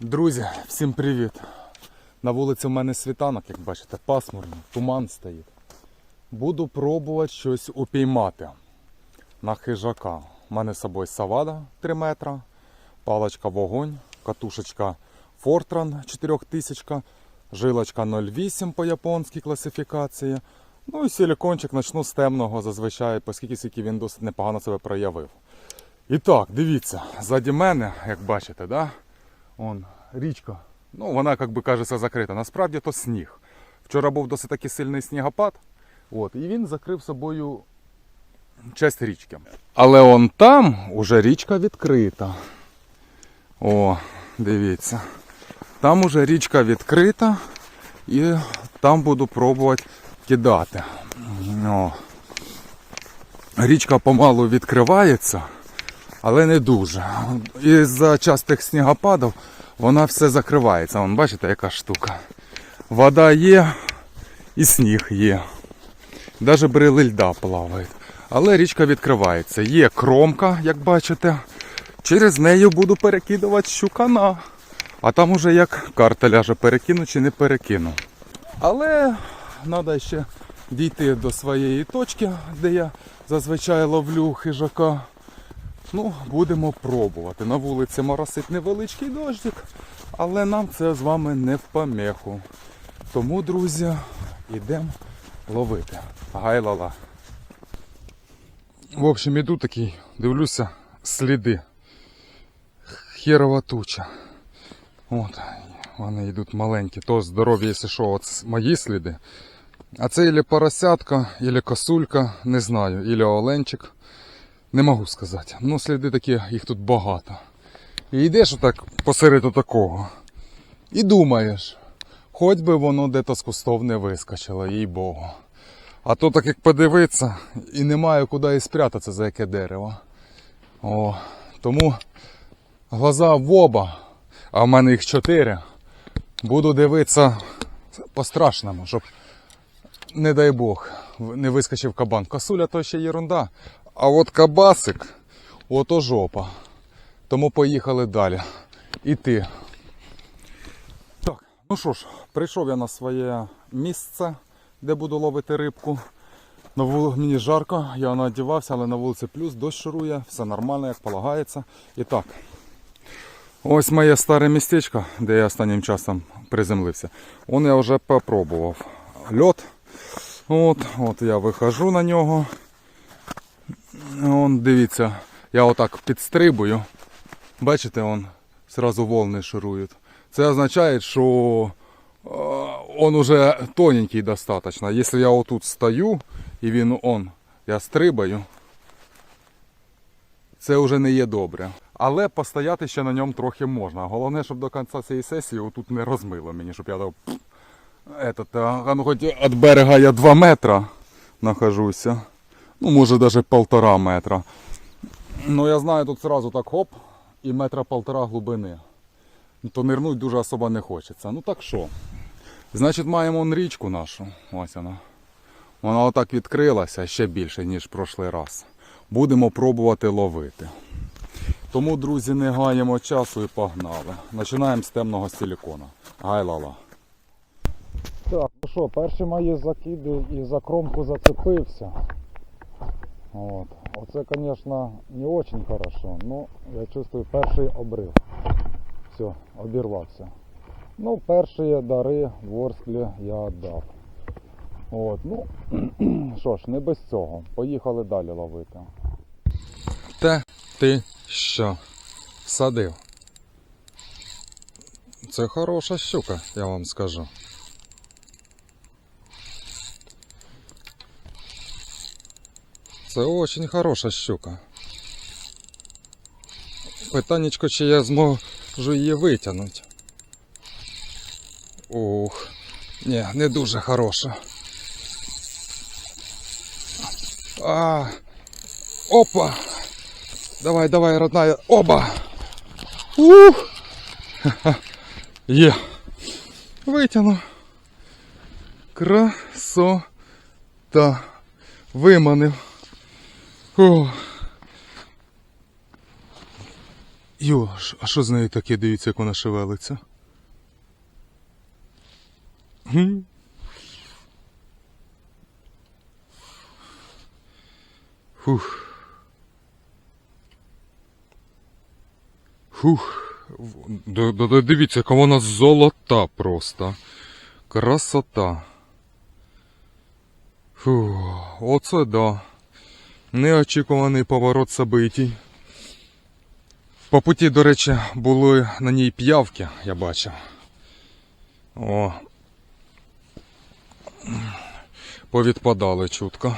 Друзі, всім привіт! На вулиці в мене світанок, як бачите, пасмурно, туман стоїть. Буду пробувати щось упіймати на хижака. У мене з собою савада 3 метра, паличка вогонь, катушечка Fortran 4000, жилочка 0,8 по японській класифікації. Ну і силікончик почну з темного зазвичай, оскільки скільки він досить непогано себе проявив. І так, дивіться, ззаді мене, як бачите, да? Он, річка. Ну, вона, як би кажеться, закрита. Насправді то сніг. Вчора був досить таки сильний снігопад. От, і він закрив собою часть річки. Але он там уже річка відкрита. О, дивіться. Там уже річка відкрита. І там буду пробувати кидати. О. Річка помалу відкривається але не дуже. І за частих снігопадів вона все закривається. Вон, бачите, яка штука. Вода є і сніг є. Навіть брили льда плавають. Але річка відкривається. Є кромка, як бачите. Через неї буду перекидувати щукана. А там уже як карта ляже, перекину чи не перекину. Але треба ще дійти до своєї точки, де я зазвичай ловлю хижака. Ну, будемо пробувати. На вулиці моросить невеличкий дощик, але нам це з вами не в помеху. Тому, друзі, йдемо ловити. Гай-ла-ла. В общем, іду такий, дивлюся, сліди. Херова туча. От, вони йдуть маленькі. То здорові, якщо що, от мої сліди. А це ілі поросятка, ілі косулька, не знаю, ілі оленчик. Не можу сказати. Ну, сліди такі, їх тут багато. І йдеш отак посеред такого. І думаєш, хоч би воно де-то з кустов не вискочило, їй Богу. А то так як подивитися, і немає куди і спрятатися за яке дерево. О, тому глаза в оба, а в мене їх чотири. Буду дивитися по-страшному, щоб, не дай Бог, не вискочив кабан. Косуля то ще єрунда. А от кабасик, ото жопа. Тому поїхали далі. Іти. Так, ну що ж, прийшов я на своє місце, де буду ловити рибку. На вул... Мені жарко, я надівався, але на вулиці плюс, дощ шурує, все нормально, як полагається. І так. Ось моє старе містечко, де я останнім часом приземлився. Он я вже попробував. Льот. От, от я виходжу на нього. Вон, дивіться, я отак підстрибую. Бачите, он сразу волни шурують. Це означає, що е, он уже тоненький достаточно. Якщо я отут стою і він он, я стрибаю, це вже не є добре. Але постояти ще на ньому трохи можна. Головне, щоб до кінця цієї сесії отут не розмило мені, щоб я а ну хоч від берега я 2 метра нахожуся. Ну, може даже полтора метра. Ну я знаю, тут сразу так хоп і метра полтора глибини. То нирнуть дуже особо не хочеться. Ну так що? Значить маємо он річку нашу. Ось вона. Вона отак відкрилася ще більше, ніж прошлий раз. Будемо пробувати ловити. Тому, друзі, не гаємо часу і погнали. Починаємо з темного силікона. Гай-ла-ла. Так, ну що, перші мої закиди і за кромку зацепився. Вот. Оце, конечно, не очень хорошо, но я чувствую перший обрив. Все, обірвався. Ну, перші дари в Ворсклі я віддав. От, ну, що ж, не без цього. Поїхали далі ловити. Те ти що? Садив. Це хороша щука, я вам скажу. Це очень хороша щука. Питаннячко, чи я зможу її витягнути. Ух, ні, не дуже хороша. А, опа! Давай, давай, родная. Оба! Ух! Є. Витягну. Красота. Виманив. О. Йо, а що з нею таке, дивіться, як вона шевелиться? Гм? Фух. Фух. Дивіться, яка вона золота просто. Красота. Фух, оце да. Неочікуваний поворот событий. По путі, до речі, були на ній п'явки, я бачив. О. Повідпадали чутко.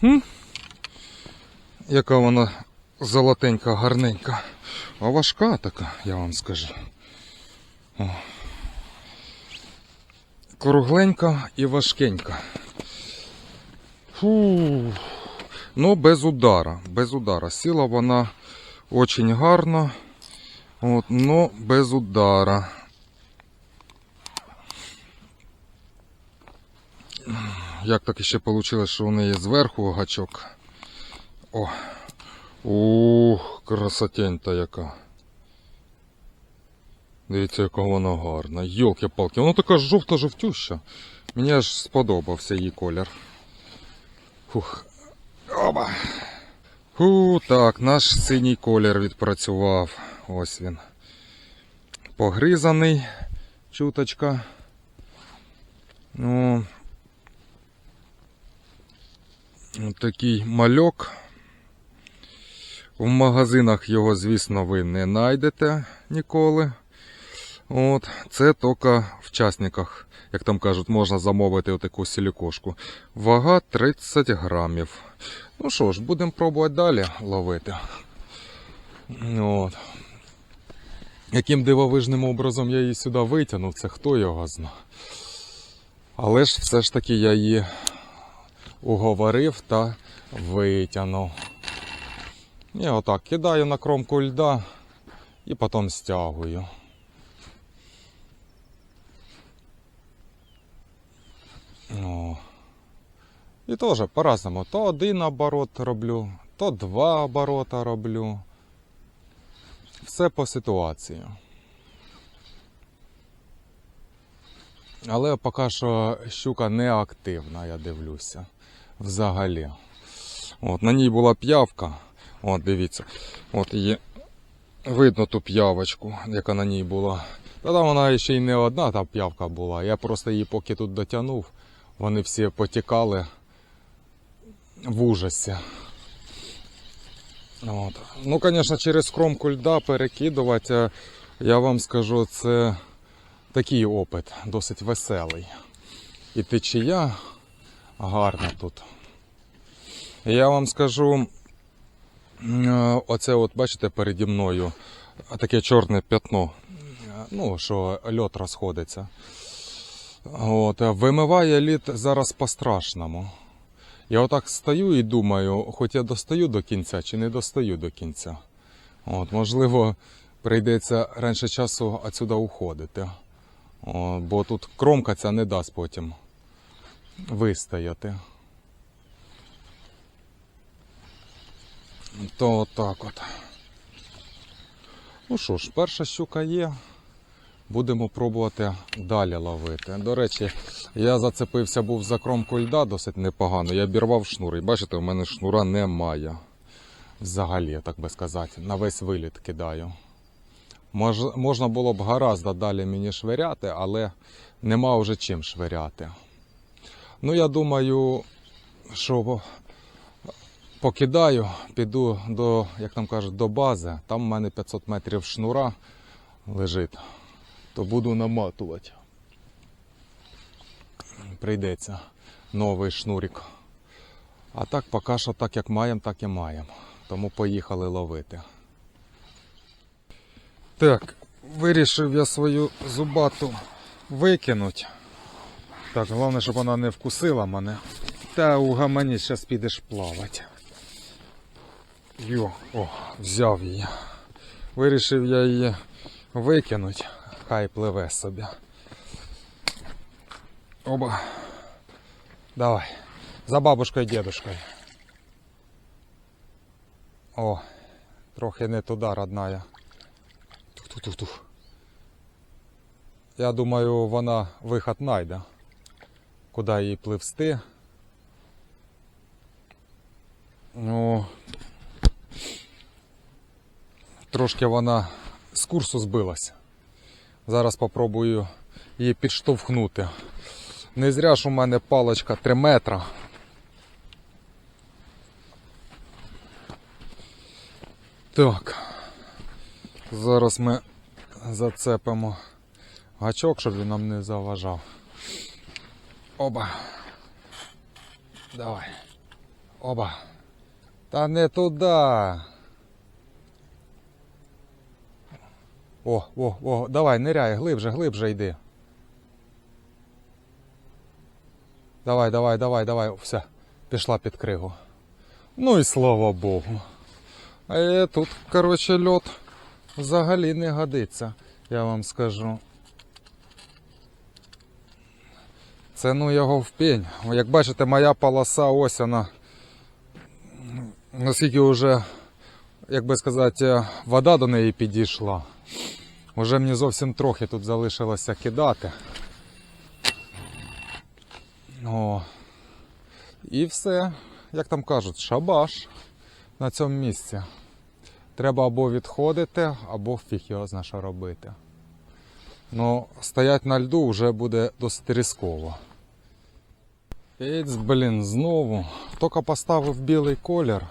Хм? Яка вона золотенька, гарненька. А важка така, я вам скажу. О. Кругленька і важкенька. Фу. Ну, без удара. Без удара. Сіла вона очень гарно. От, но без удара. Як так ще вийшло, що у неї зверху гачок. О. Ух, красотень-то яка. Дивіться, яка вона гарна. Йолки-палки, вона така жовта-жовтюща. Мені аж сподобався її колір. Фух. Оба. Фу, так, наш синій колір відпрацював. Ось він. Погризаний чуточка. Ну. Такий мальок. В магазинах його, звісно, ви не знайдете ніколи. От, це тільки в частниках, як там кажуть, можна замовити отаку силікошку. Вага 30 грамів. Ну що ж, будемо пробувати далі ловити. От. Яким дивовижним образом я її сюди витягнув, це хто його зна. Але ж все ж таки я її уговорив та витягнув. Я отак кидаю на кромку льда і потім стягую. О. І теж по-разному. То один оборот роблю, то два оборота роблю. Все по ситуації. Але поки що щука не активна, я дивлюся. Взагалі. От, на ній була п'явка. От, дивіться. От є. Видно ту п'явочку, яка на ній була. Та там вона ще й не одна та п'явка була. Я просто її поки тут дотягнув, вони всі потікали в ужасі. От. Ну, звісно, через кромку льда перекидувати, е, я вам скажу, це такий опит, досить веселий. І течія гарна тут. Я вам скажу, е, оце от бачите переді мною таке чорне п'ятно, е, ну, що льот розходиться. От, е, вимиває лід зараз по-страшному. Я отак стою і думаю, хоч я достаю до кінця чи не достаю до кінця. От, можливо, прийдеться раніше часу отсюда уходити. О, бо тут кромка ця не дасть потім вистояти. То так от. Ну що ж, перша щука є. Будемо пробувати далі ловити. До речі, я зацепився був за кромку льда досить непогано. Я обірвав шнур. І бачите, у мене шнура немає. Взагалі, так би сказати, на весь виліт кидаю. Мож, можна було б гаразд далі мені швиряти, але нема вже чим швиряти. Ну, я думаю, що покидаю, піду до, як там кажуть, до бази. Там в мене 500 метрів шнура лежить то буду наматувати. Прийдеться новий шнурик. А так поки що так як маємо, так і маємо. Тому поїхали ловити. Так, вирішив я свою зубату викинуть. Так, головне, щоб вона не вкусила мене. Та у гамані зараз підеш плавати. Йо, о, взяв її. Вирішив я її викинуть хай пливе собі. Оба. Давай. За бабушкою і дедушкою. О, Трохи не туди, родная. Тух-тух-тух-тух. Я думаю, вона виход знайде. Куди їй пливсти. Ну, трошки вона з курсу збилася. Зараз попробую її підштовхнути. Не зря ж у мене паличка 3 метра. Так. Зараз ми зацепимо гачок, щоб він нам не заважав. Оба. Давай. Оба. Та не туди. О, о, о, давай, ниряй, глибже, глибже йди. Давай, давай, давай, давай, все, пішла під кригу. Ну і слава Богу. Е, тут, коротше, льот взагалі не годиться, я вам скажу. Це ну його в пень. Як бачите, моя полоса ось вона. Наскільки вже, як би сказати, вода до неї підійшла. Уже мені зовсім трохи тут залишилося кидати. О. І все, як там кажуть, шабаш на цьому місці. Треба або відходити, або фіг його зна що робити. Ну, стоять на льду вже буде досить різково. Ець, блін, знову. Тільки поставив білий колір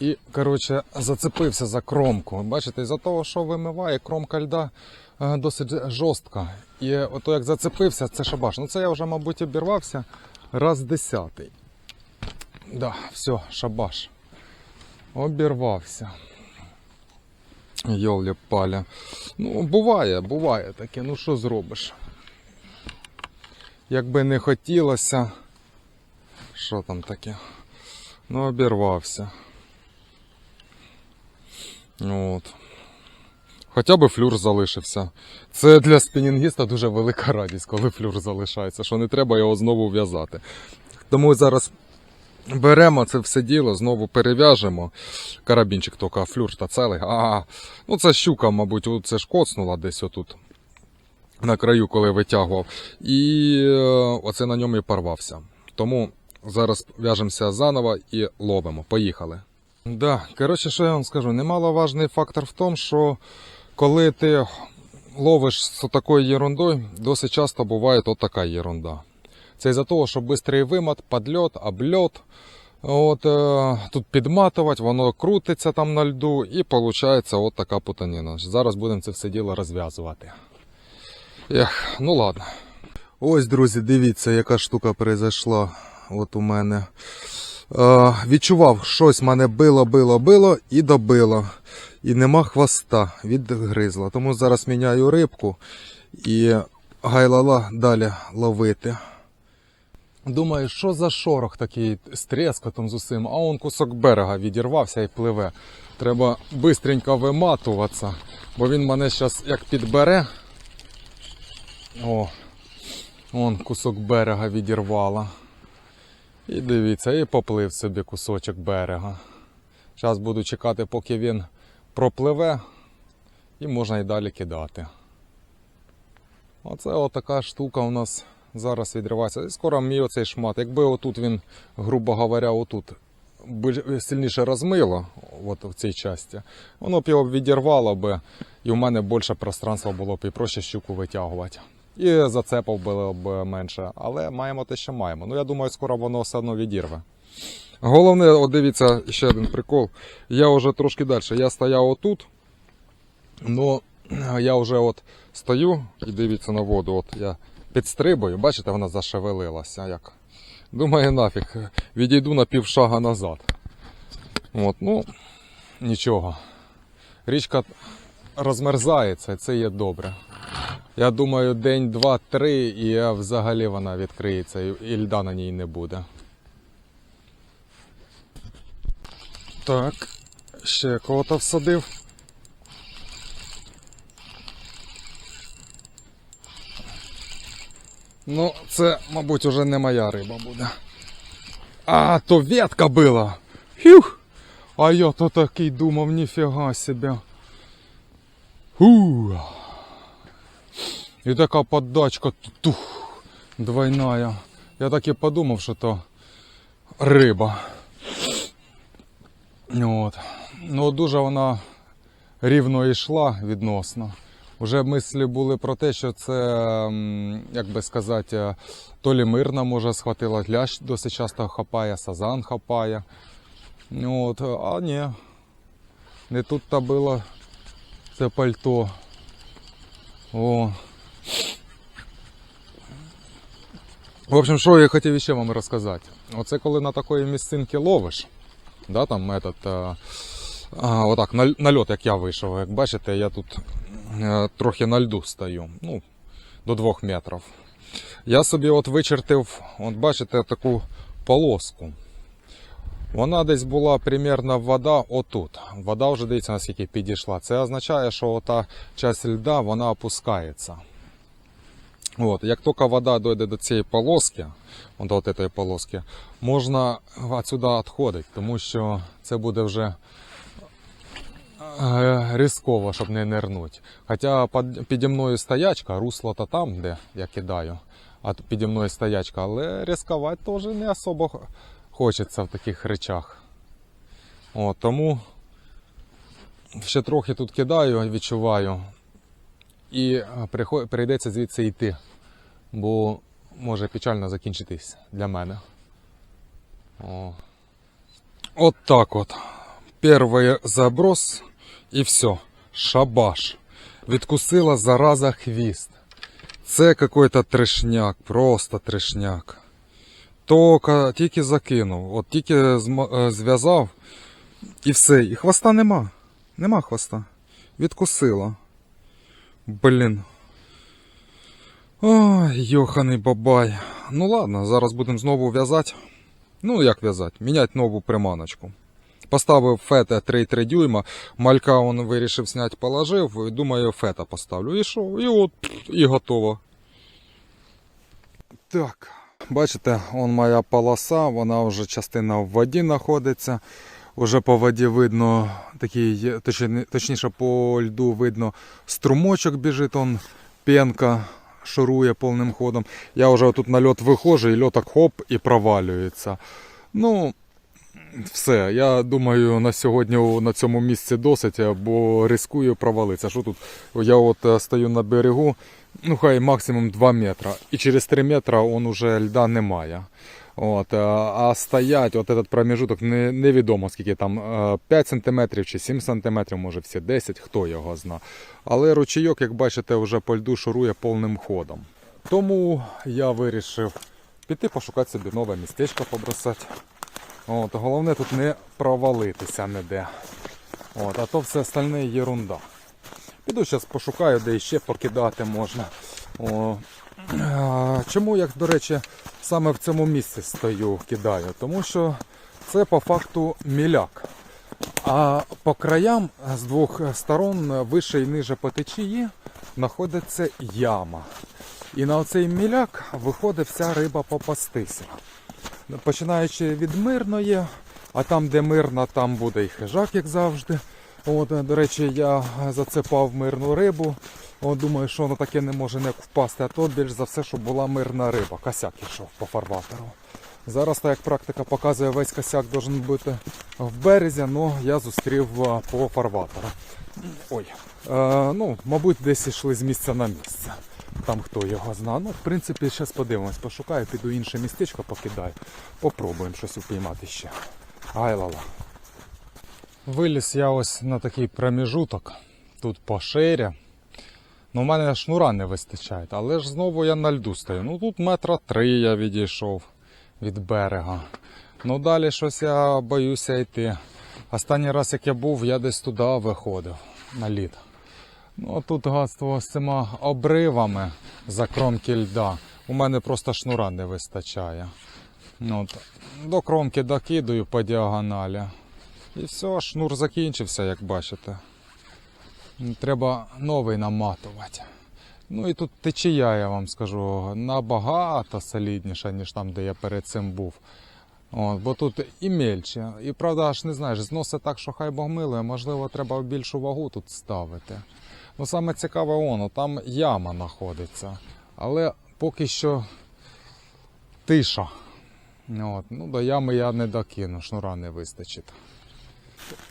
і, коротше, зацепився за кромку. Бачите, із-за того, що вимиває, кромка льда е, досить жорстка. І ото як зацепився, це шабаш. Ну це я вже, мабуть, обірвався раз десятий. Да, все, шабаш. Обірвався. Йолі паля. Ну, буває, буває таке, ну що зробиш? Якби не хотілося. Що там таке? Ну, обірвався. От. Хоча б флюр залишився. Це для спінінгіста дуже велика радість, коли флюр залишається, що не треба його знову в'язати. Тому зараз беремо це все діло, знову перев'яжемо. Карабінчик тільки, а флюр та целий. А, ну це щука, мабуть, це ж коцнула десь отут. На краю, коли витягував. І е, оце на ньому і порвався. Тому зараз в'яжемося заново і ловимо. Поїхали. Да, коротше, що я вам скажу, немаловажний фактор в тому, що коли ти ловиш з такою ерундою, досить часто буває от така ерунда. Це із-за того, що швидкий вимат, подльот, обльот. От, е, тут підматувати, воно крутиться там на льду і виходить от така путаніна. Зараз будемо це все діло розв'язувати. Ех, ну ладно. Ось, друзі, дивіться, яка штука произошла от у мене. Е, відчував, щось мене било, било, било і добило. І нема хвоста, відгризло. Тому зараз міняю рибку і гайлала далі ловити. Думаю, що за шорох такий з трескотом з усім, а он кусок берега відірвався і пливе. Треба бистренько виматуватися, бо він мене зараз як підбере. О, он кусок берега відірвало. І дивіться, і поплив собі кусочок берега. Зараз буду чекати, поки він пропливе, і можна і далі кидати. Оце отака штука у нас зараз відривається. І скоро мій оцей шмат. Якби отут він, грубо говоря, отут сильніше розмило, от в цій часті, воно б його відірвало би, і в мене більше пространства було б і проще щуку витягувати. І зацепів було б менше. Але маємо те, що маємо. Ну я думаю, скоро воно все одно відірве. Головне, от дивіться, ще один прикол. Я вже трошки далі. Я стояв отут. Ну, я вже от стою і дивіться на воду. От я підстрибую, бачите, вона зашевелилася. Як? Думаю, нафіг, відійду на півшага назад. От, ну, нічого. Річка розмерзається, і це є добре. Я думаю, день, два, три, і взагалі вона відкриється, і, льда на ній не буде. Так, ще кого-то всадив. Ну, це, мабуть, уже не моя риба буде. А, то ветка була. Фух. А я то такий думав, ніфіга себе. Ху. І така подачка тух, двойная. Я так і подумав, що то риба. От. Ну, дуже вона рівно йшла відносно. Уже мислі були про те, що це, як би сказати, то лі мирна може схватила глящ досить часто хапає, сазан хапає. От, а ні. Не тут та було це пальто. О. В общем, що я хотів ще вам розказати. Оце коли на такої місцинки ловиш, да, там этот, а, а, отак, на, на льот, як я вийшов. Як бачите, я тут е, трохи на льду стою. Ну, до двох метрів. Я собі от вичертив, от бачите, таку полоску. Вона десь була примерно вода отут. Вода вже дивіться, наскільки підійшла. Це означає, що ота частина льда вона опускається. От, як тільки вода дойде до цієї полоски, от цієї полоски, можна отсюди відходити, тому що це буде вже е, ризково, щоб не нирнути. Хоча під, піді мною стоячка, русло то там, де я кидаю, а піді мною стоячка, але ризикувати теж не особо хочеться в таких речах. От, тому ще трохи тут кидаю, відчуваю. І е, прийдеться звідси йти, бо може печально закінчитись для мене. О. От так от. Перший заброс і все. Шабаш. Відкусила зараза хвіст. Це какой-то трешняк, просто трешняк. Тока тільки закинув, от тільки е, зв'язав і все. І хвоста нема. Нема хвоста. Відкусила. Блін. Ой, йоханий бабай. Ну ладно, зараз будемо знову в'язати. Ну, як в'язати? Міняти нову приманочку. Поставив фета 3,3 дюйма, малька он вирішив зняти, положив, думаю, фета поставлю. І що? І от, і готово. Так, бачите, он моя полоса, вона вже частина в воді знаходиться. Уже по воді видно такий, точні- точніше по льду видно струмочок біжить, он пенка шурує повним ходом. Я вже тут на льот виходжу, і льоток хоп і провалюється. Ну, все, я думаю, на сьогодні на цьому місці досить, бо рискую провалитися. Що тут? Я от е, стою на берегу, ну хай максимум 2 метри. І через 3 метри он уже льда немає. От, е, а стоять, от этот промежуток не, невідомо скільки там, е, 5 см чи 7 см, може всі 10, хто його зна. Але ручейок, як бачите, вже по льду шурує повним ходом. Тому я вирішив піти пошукати собі нове містечко побросати. От, головне тут не провалитися ніде. От, а то все остальне єрунда. Піду зараз пошукаю, де ще покидати можна. О, чому я, до речі, саме в цьому місці стою, кидаю? Тому що це по факту міляк. А по краям з двох сторон, вище і ниже по течії, знаходиться яма. І на оцей міляк виходить вся риба попастися. Починаючи від мирної, а там, де мирна, там буде і хижак, як завжди. От, до речі, я зацепав мирну рибу. От, думаю, що воно таке не може не впасти, а то більш за все, щоб була мирна риба. Косяк ішов по фарватеру. Зараз, так як практика показує, весь косяк должен бути в березі, але я зустрів по фарватеру. Ой. Е, ну, мабуть, десь йшли з місця на місце. Там хто його зна. Ну, в принципі, зараз подивимось, пошукаю, піду інше містечко покидаю. Попробуємо щось упіймати ще. Ай лала. Виліз я ось на такий проміжуток. Тут поширя. Ну, у мене шнура не вистачає, але ж знову я на льду стою. Ну тут метра три я відійшов від берега. Ну далі щось я боюся йти. Останній раз, як я був, я десь туди виходив на лід. Ну а тут гадство з цими обривами за кромки льда. У мене просто шнура не вистачає. Ну, от, до кромки докидаю по діагоналі. І все, шнур закінчився, як бачите. Треба новий наматувати. Ну і тут течія, я вам скажу, набагато солідніша, ніж там, де я перед цим був. От, бо тут і мельче. І правда, аж не знаєш, зносить так, що хай Бог милує, можливо, треба більшу вагу тут ставити. Ну саме цікаве воно, там яма знаходиться. Але поки що тиша. От, ну, до ями я не докину, шнура не вистачить.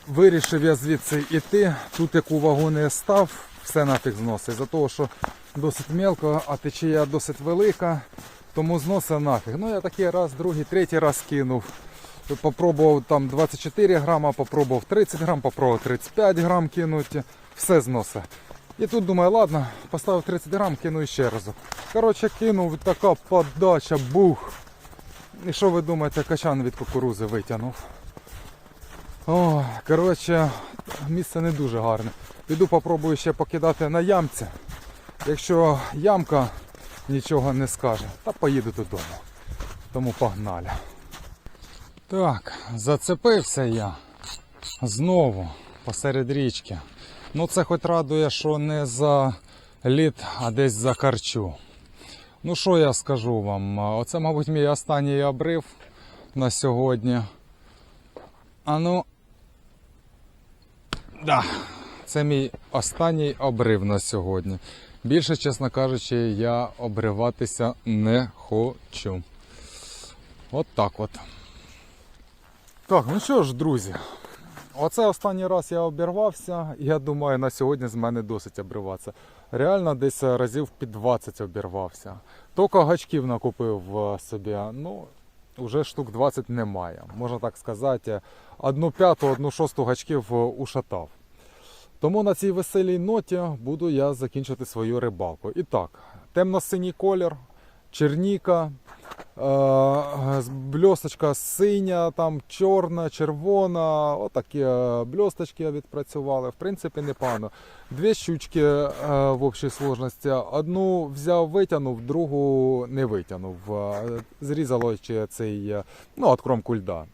Вирішив я звідси йти. Тут яку вагу не став, все нафіг зносить. За того, що досить мелко, а течія досить велика, тому зносить нафіг. Ну я такий раз, другий, третій раз кинув. Попробував там 24 грама, попробував 30 грам, попробував 35 грам кинути. Все зносить. І тут думаю, ладно, поставив 30 грам, кину ще разок. Коротше, кинув така подача, бух. І що ви думаєте, качан від кукурузи витягнув? О, коротше, місце не дуже гарне. Піду попробую ще покидати на ямці. Якщо ямка нічого не скаже, та поїду додому. Тому погнали. Так, зацепився я знову посеред річки. Ну це хоч радує, що не за лід, а десь за харчу. Ну що я скажу вам? Оце, мабуть, мій останній обрив на сьогодні. А ну. Да, це мій останній обрив на сьогодні. Більше, чесно кажучи, я обриватися не хочу. От так от. Так, ну що ж, друзі, оце останній раз я обірвався. Я думаю, на сьогодні з мене досить обриватися. Реально десь разів під 20 обірвався. Тільки гачків накупив е, собі. Ну, вже штук 20 немає. Можна так сказати, одну п'яту, одну шосту гачків е, ушатав. Тому на цій веселій ноті буду я закінчити свою рибалку. І так, темно-синій колір, черніка, е, бльосточка синя, там чорна, червона. Отакі е, бльосточки відпрацювали. В принципі, непогано. Дві щучки в общій сложності. Одну взяв, витягнув, другу не витягнув. Зрізало цей ну, от льда.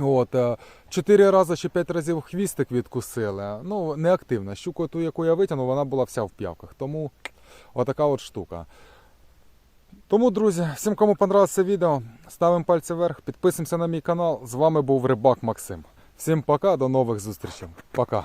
От, е, чотири рази чи п'ять разів хвістик відкусили. Ну, неактивна. Щуку ту, яку я витягнув, вона була вся в п'явках. Тому отака от штука. Тому, друзі, всім, кому понравилося відео, ставимо пальці вверх, підписуємося на мій канал. З вами був Рибак Максим. Всім пока, до нових зустрічей. Пока.